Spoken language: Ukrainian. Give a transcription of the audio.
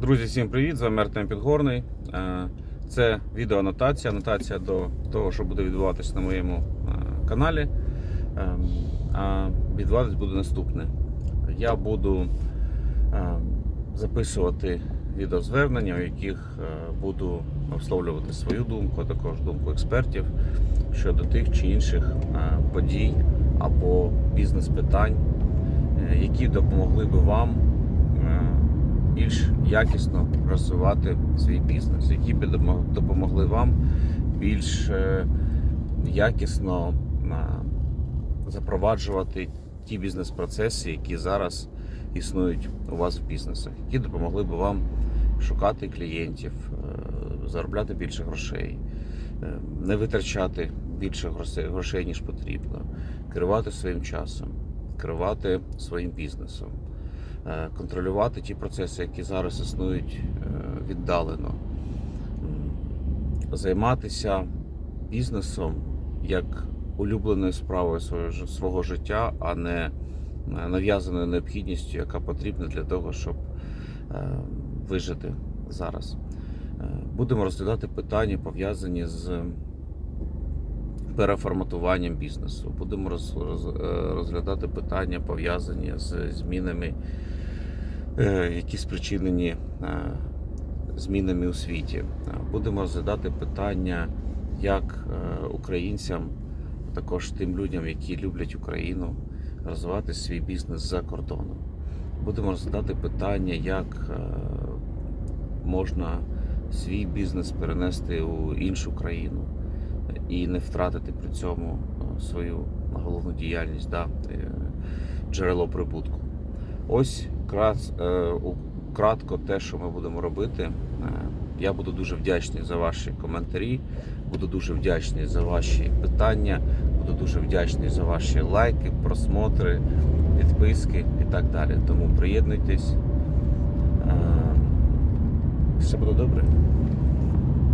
Друзі, всім привіт! З вами Артем Підгорний. Е, Це відеоанотація, анотація до того, що буде відбуватися на моєму е, каналі. Е, А відбуватись буде наступне. Я буду е, записувати відеозвернення, у яких буду висловлювати свою думку, а також думку експертів щодо тих чи інших подій або бізнес-питань, які допомогли би вам більш якісно розвивати свій бізнес, які б допомогли вам більш е, якісно е, запроваджувати ті бізнес-процеси, які зараз існують у вас в бізнесах, які допомогли б вам шукати клієнтів, е, заробляти більше грошей, не витрачати більше грошей- ніж потрібно, керувати своїм часом, керувати своїм бізнесом контролювати ті процеси, які зараз існують е, віддалено, займатися бізнесом як улюбленою справою свого, життя, а не е, нав'язаною необхідністю, яка потрібна для того, щоб е, вижити зараз. Е, Будемо розглядати питання, пов'язані з переформатуванням бізнесу. Будемо е, розглядати питання, пов'язані з змінами, е, які спричинені е, змінами у світі. Будемо розглядати питання, як українцям, також тим людям, які люблять Україну, розвивати свій бізнес за кордоном. Будемо розглядати питання, як можна свій бізнес перенести у іншу країну і не втратити при цьому е, свою головну діяльність, да, е, джерело прибутку. Ось е, кратко те, що ми будемо робити. Я буду дуже вдячний за ваші коментарі, буду дуже вдячний за ваші питання, буду дуже вдячний за ваші лайки, просмотри, підписки і так далі. Тому приєднуйтесь. Все буде добре.